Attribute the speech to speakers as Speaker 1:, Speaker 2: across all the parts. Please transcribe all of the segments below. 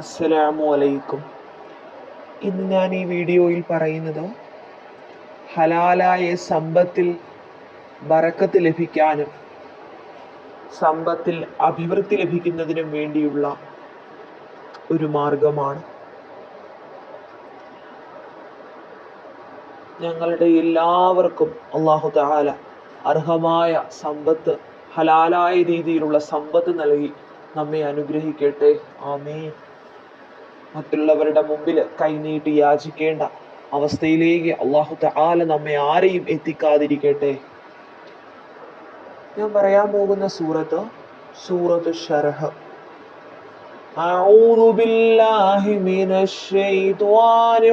Speaker 1: അസ്സലാമു അലൈക്കും. ഇന്ന് ഞാൻ ഈ വീഡിയോയിൽ പറയുന്നത് ഹലാലായ സമ്പത്തിൽ ബറക്കത്ത് ലഭിക്കാനും സമ്പത്തിൽ അഭിവൃദ്ധി ലഭിക്കുന്നതിനും വേണ്ടിയുള്ള ഒരു മാർഗമാണ്. ഞങ്ങളുടെ എല്ലാവർക്കും അള്ളാഹു താല അർഹമായ സമ്പത്ത് ഹലാലായ രീതിയിലുള്ള സമ്പത്ത് നൽകി നമ്മെ അനുഗ്രഹിക്കട്ടെ. ആമീൻ. മറ്റുള്ളവരുടെ മുമ്പിൽ കൈനീട്ടി യാചിക്കേണ്ട അവസ്ഥയിലേക്ക് അള്ളാഹു തആല നമ്മെ ആരെയും എത്തിക്കാതിരിക്കട്ടെ ഞാൻ പറയാൻ പോകുന്ന സൂറത്ത് സൂറത്ത് ഷർഹ് أعوذ بالله من الشيطان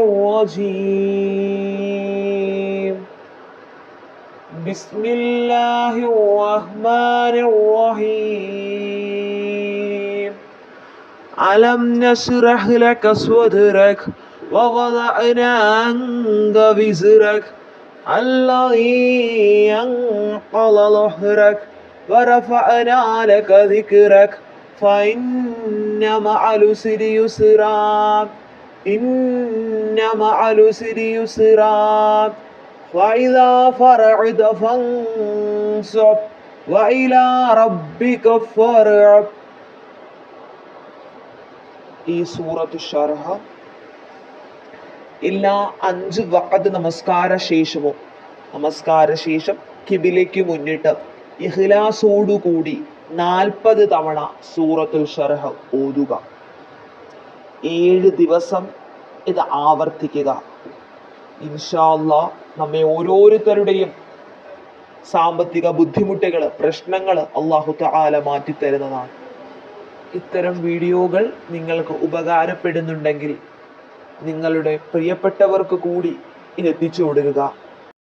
Speaker 1: الرجيم بسم الله الرحمن الرحيم ألم نشرح لك صدرك ووضعنا عنك وزرك الذي ينقض ظهرك ورفعنا لك ذكرك فإن مع العسر يسرا إن مع العسر يسرا فإذا فرعت فانصب وإلى ربك فارغب ഈ സൂറത്ത് ഷർഹ. എല്ലാ അഞ്ച് വക്കത്ത് നമസ്കാര ശേഷവും നമസ്കാര ശേഷം കിബിലേക്ക് മുന്നിട്ട് ഇഖ്ലാസോടുകൂടി നാൽപ്പത് തവണ സൂറത്തുൽ ഷർഹ ഓതുക. ഏഴ് ദിവസം ഇത് ആവർത്തിക്കുക. ഇൻഷാല്ല നമ്മെ ഓരോരുത്തരുടെയും സാമ്പത്തിക ബുദ്ധിമുട്ടുകൾ പ്രശ്നങ്ങൾ അള്ളാഹു തആല മാറ്റിത്തരുന്നതാണ്. ഇത്തരം വീഡിയോകൾ നിങ്ങൾക്ക് ഉപകാരപ്പെടുന്നുണ്ടെങ്കിൽ നിങ്ങളുടെ പ്രിയപ്പെട്ടവർക്ക് കൂടി ഇത് എത്തിച്ചു കൊടുക്കുക.